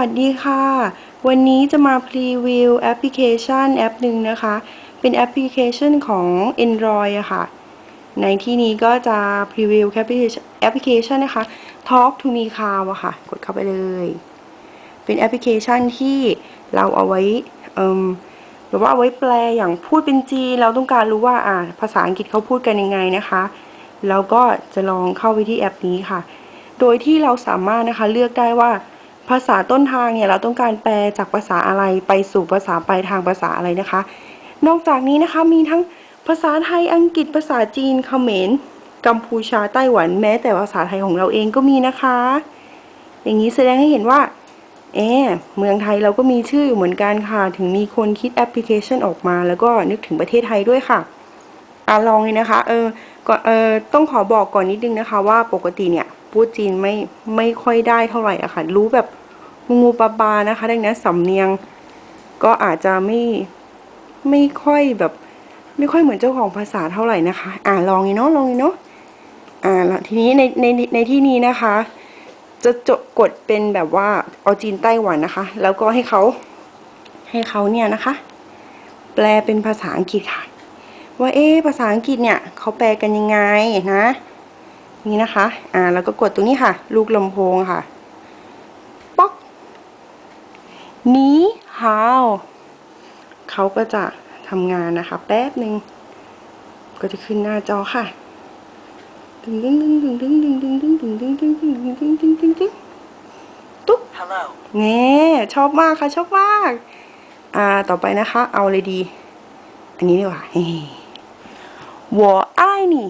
วัสดีค่ะ วันนี้จะมาพรีวิวแอปพลิเคชันแอปหนึ่งนะคะ เป็นแอปพลิเคชันของ Android อะค่ะ ในที่นี้ก็จะพรีวิวแอปพลิเคชันนะคะ Talk to me Cow อะค่ะ กดเข้าไปเลย เป็นแอปพลิเคชันที่เราเอาไว้เอ่มหรือว่าเอาไว้แปลอย่างพูดเป็นจีน เราต้องการรู้ว่าอ่าภาษาอังกฤษเขาพูดกันยังไงนะคะแล้วก็จะลองเข้าไปที่แอปนี้ค่ะ โดยที่เราสามารถนะคะเลือกได้ว่า ภาษาต้นทางเนี่ยเราต้องการแปลจากภาษาอะไรไปสู่ภาษาปลายทางภาษาอะไรนะคะ นอกจากนี้นะคะมีทั้งภาษาไทยอังกฤษภาษาจีนเขมรกัมพูชาไต้หวันแม้แต่ภาษาไทยของเราเองก็มีนะคะ อย่างนี้แสดงให้เห็นว่าเอ๊ะเมืองไทยเราก็มีชื่ออยู่เหมือนกันค่ะ ถึงมีคนคิดแอปพลิเคชันออกมา แล้วก็นึกถึงประเทศไทยด้วยค่ะอะลองเลยนะคะ เออก่อนเออต้องขอบอกก่อนนิดนึงนะคะ ว่าปกติเนี่ยพูดจีนไม่ไม่ค่อยได้เท่าไหร่อะค่ะ รู้แบบ งูงูปลาปลานะคะ ดังนั้นสำเนียงก็อาจจะไม่ไม่ค่อยแบบ ไม่ค่อยเหมือนเจ้าของภาษาเท่าไหร่นะคะ อ่าลองอีเนาะลองอีเนาะอ่าแล้วทีนี้ในในในที่นี้นะคะ จะจดกดเป็นแบบว่าเอาจีนไต้หวันนะคะ แล้วก็ให้เขาให้เขาเนี่ยนะคะ แปลเป็นภาษาอังกฤษค่ะ ว่าเอ๊ภาษาอังกฤษเนี่ยเขาแปลกันยังไงนะนี่นะคะ อ่า แล้วก็กดตรงนี้ค่ะ ลูกลำโพงค่ะป๊อก นี้ฮาวเขาก็จะทำงานนะคะ แป๊บหนึ่งก็จะขึ้นหน้าจอค่ะดึงดึงดึงดึงดึงดึงดึงดึงดึงดึงดึงดึงดึงดึงดึงดึงดึงตุ๊บเน่ชอบมากค่ะชอบมาก อ่าต่อไปนะคะ เอาเลยดี อันนี้ดีกว่าหัวอ้ายนี่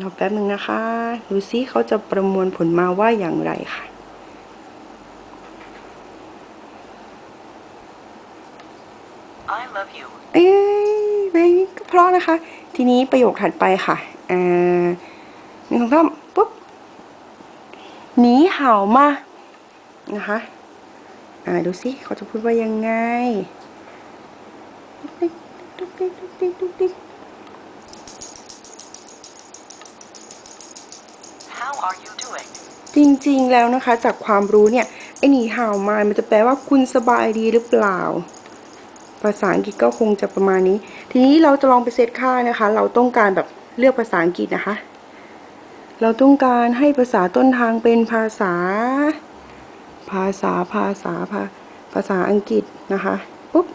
รอแป๊บหนึ่งนะคะ ดูซิเขาจะประมวลผลมาว่าอย่างไรค่ะ เอ้ยเพลงนี้ก็เพราะนะคะ ทีนี้ประโยคถัดไปค่ะอ่าหนึ่งสองสามปุ๊บหนีเห่ามานะคะอ่าดูสิเขาจะพูดว่ายังไงตุ๊กติ๊กตุ๊กติ๊กตุ๊กติ๊กตุ๊กติ๊ก How are you doing? จริงๆแล้วนะคะ จากความรู้เนี่ยไอ้หนีเห่ามามันจะแปลว่าคุณสบายดีหรือเปล่า ภาษาอังกฤษก็คงจะประมาณนี้ ทีนี้เราจะลองไปเซตค่านะคะ เราต้องการแบบเลือกภาษาอังกฤษนะคะ เราต้องการให้ภาษาต้นทางเป็นภาษา ภาษาภาษาภาภาษาอังกฤษนะคะปุ๊บ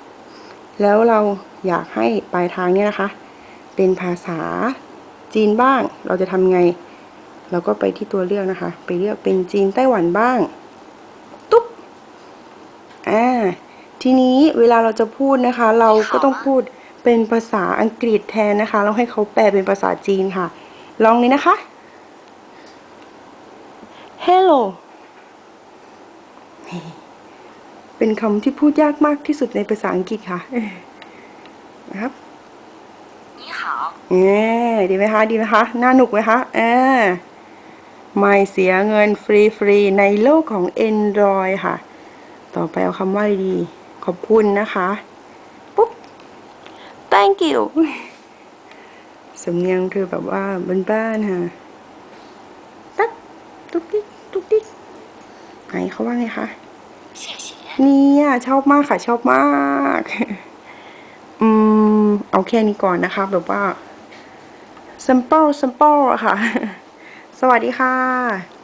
แล้วเราอยากให้ปลายทางเนี่ยนะคะ เป็นภาษาจีนบ้าง เราจะทำไง เราก็ไปที่ตัวเลือกนะคะ ไปเลือกเป็นจีนไต้หวันบ้าง ตุ๊บอ่า ทีนี้เวลาเราจะพูดนะคะ เราก็ต้องพูดเป็นภาษาอังกฤษแทนนะคะแล้วให้เขาแปลเป็นภาษาจีนค่ะ ลองเลยนะคะ hello เป็นคำที่พูดยากมากที่สุดในภาษาอังกฤษค่ะนะครับ你好。เออดีไหมคะดีไหมคะน่าหนุกไหมคะเออไม่เสียเงินฟรีฟรีๆในโลกของ Android ค่ะ ต่อไปเอาคำว่าอะไรดี ขอบคุณนะคะปุ๊บ thank you สำเนียงเธอแบบว่าบ้านๆค่ะตักตุ๊กติ๊กตุ๊กติ๊กไหนเขาว่าไงคะ谢谢。เนี่ยชอบมากค่ะ ชอบมาก อืม เอาแค่นี้ก่อนนะคะ แบบว่า simple simple อะค่ะ สวัสดีค่ะ